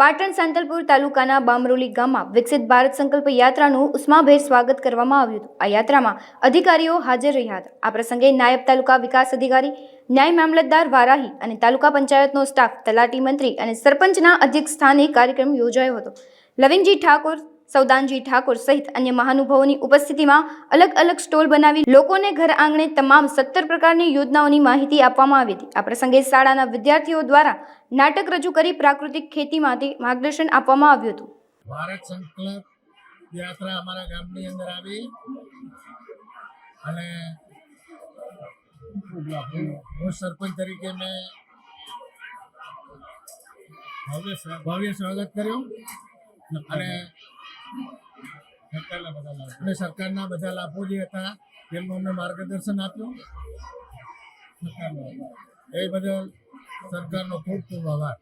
પાટણ સાંતલપુર તાલુકાના બામરોલી ગામમાં વિકસિત ભારત સંકલ્પ યાત્રાનું ઉષ્માભેર સ્વાગત કરવામાં આવ્યું હતું. આ યાત્રામાં અધિકારીઓ હાજર રહ્યા હતા. આ પ્રસંગે નાયબ તાલુકા વિકાસ અધિકારી, ન્યાય મામલતદાર વારાહી અને તાલુકા પંચાયતનો સ્ટાફ, તલાટી મંત્રી અને સરપંચના અધ્યક્ષ સ્થાને કાર્યક્રમ યોજાયો હતો. લવિંગજી ઠાકોર સૌદાનજી ઠાકોર સહિત અન્ય મહાનુભાવોની ઉપસ્થિતિમાં અલગ અલગ સ્ટોલ બનાવી લોકોને ઘર આંગણે તમામ સત્તર પ્રકારની યોજનાઓની માહિતી આપવામાં આવી હતી. આ પ્રસંગે શાળાના વિદ્યાર્થીઓ દ્વારા નાટક રજૂ કરી પ્રાકૃતિક ખેતી માટે માર્ગદર્શન આપવામાં આવ્યું હતું. ભારત સંકલ્પ યાત્રા અમારા ગામની અંદર આવી અને સરપંચ તરીકે મેં ભવ્ય સ્વાગત કર્યું અને અને સરકારના બધા લાભો જે હતા તેમનું અમને માર્ગદર્શન આપ્યું. એ બદલ સરકારનો ખૂબ ખૂબ આભાર.